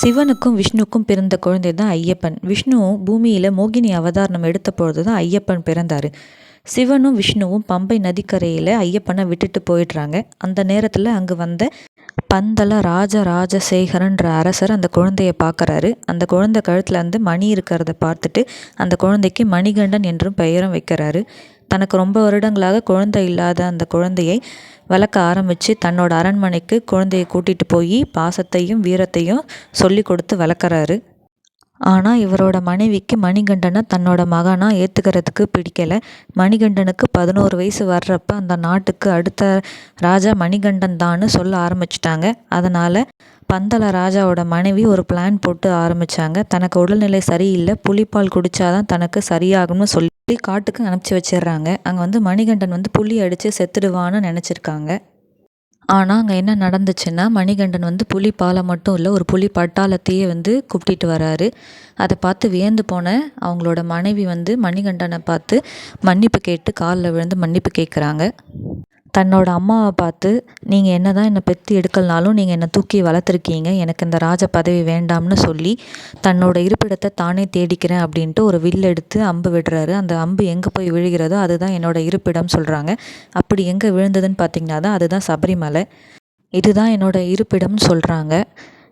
சிவனுக்கும் விஷ்ணுக்கும் பிறந்த குழந்தை தான் ஐயப்பன். விஷ்ணு பூமியில் மோகினி அவதாரணம் எடுத்த பொழுது தான் ஐயப்பன் பிறந்தார். சிவனும் விஷ்ணுவும் பம்பை நதிக்கரையில் ஐயப்பனை விட்டுட்டு போயிடுறாங்க. அந்த நேரத்தில் அங்கே வந்த பந்தல ராஜராஜசேகரன்ற அரசர் அந்த குழந்தையை பார்க்குறாரு. அந்த குழந்தை கழுத்தில் வந்து மணி இருக்கிறத பார்த்துட்டு அந்த குழந்தைக்கு மணிகண்டன் என்றும் பெயரும் வைக்கிறாரு. தனக்கு ரொம்ப வருடங்களாக குழந்தை இல்லாத அந்த குழந்தையை வளர்க்க ஆரம்பித்து தன்னோட அரண்மனைக்கு குழந்தையை கூட்டிகிட்டு போய் பாசத்தையும் வீரத்தையும் சொல்லி கொடுத்து வளர்க்குறாரு. ஆனால் இவரோட மனைவிக்கு மணிகண்டனை தன்னோட மகனாக ஏற்றுக்கிறதுக்கு பிடிக்கலை. மணிகண்டனுக்கு பதினோரு வயசு வர்றப்ப அந்த நாட்டுக்கு அடுத்த ராஜா மணிகண்டன் தான்னு சொல்ல ஆரம்பிச்சிட்டாங்க. அதனால் பந்தல ராஜாவோட மனைவி ஒரு பிளான் போட்டு ஆரம்பித்தாங்க தனக்கு உடல்நிலை சரியில்லை. புளிப்பால் குடித்தாதான் தனக்கு சரியாகும்னு சொல்லி காட்டுக்கு அனுப்பிச்சி வச்சிடுறாங்க. அங்கே வந்து மணிகண்டன் வந்து புளி அடித்து செத்துடுவான்னு நினச்சிருக்காங்க. ஆனால் அங்கே என்ன நடந்துச்சுன்னா மணிகண்டன் வந்து புலி பாலை மட்டும் இல்லை ஒரு புலி பட்டாளத்தையே வந்து கூப்பிட்டுட்டு வராரு. அதை பார்த்து வியந்து போன அவங்களோட மனைவி வந்து மணிகண்டனை பார்த்து மன்னிப்பு கேட்டு காலில் விழுந்து மன்னிப்பு கேட்குறாங்க தன்னோட அம்மாவை பார்த்து நீங்கள் என்ன தான் என்னை பெற்று எடுக்கலனாலும் நீங்கள் என்னை தூக்கி வளர்த்துருக்கீங்க எனக்கு இந்த ராஜ பதவி வேண்டாம்னு சொல்லி தன்னோட இருப்பிடத்தை தானே தேடிக்கிறேன் அப்படின்ட்டு ஒரு வில் எடுத்து அம்பு விடுறாரு. அந்த அம்பு எங்கே போய் விழுகிறதோ அதுதான் என்னோட இருப்பிடம் சொல்கிறாங்க அப்படி எங்கே விழுந்ததுன்னு பார்த்தீங்கன்னா தான் அதுதான் சபரிமலை. இதுதான் என்னோட இருப்பிடம்னு சொல்கிறாங்க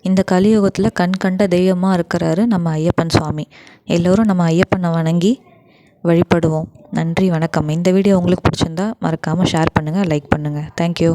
இந்த கலியுகத்தில் கண் கண்ட தெய்வமாக இருக்கிறாரு நம்ம ஐயப்பன் சுவாமி. எல்லோரும் நம்ம ஐயப்பனை வணங்கி வழிபடுவோம். நன்றி வணக்கம். இந்த வீடியோ உங்களுக்கு பிடிச்சிருந்தா மறக்காமல் ஷேர் பண்ணுங்கள் லைக் பண்ணுங்கள் தேங்க்யூ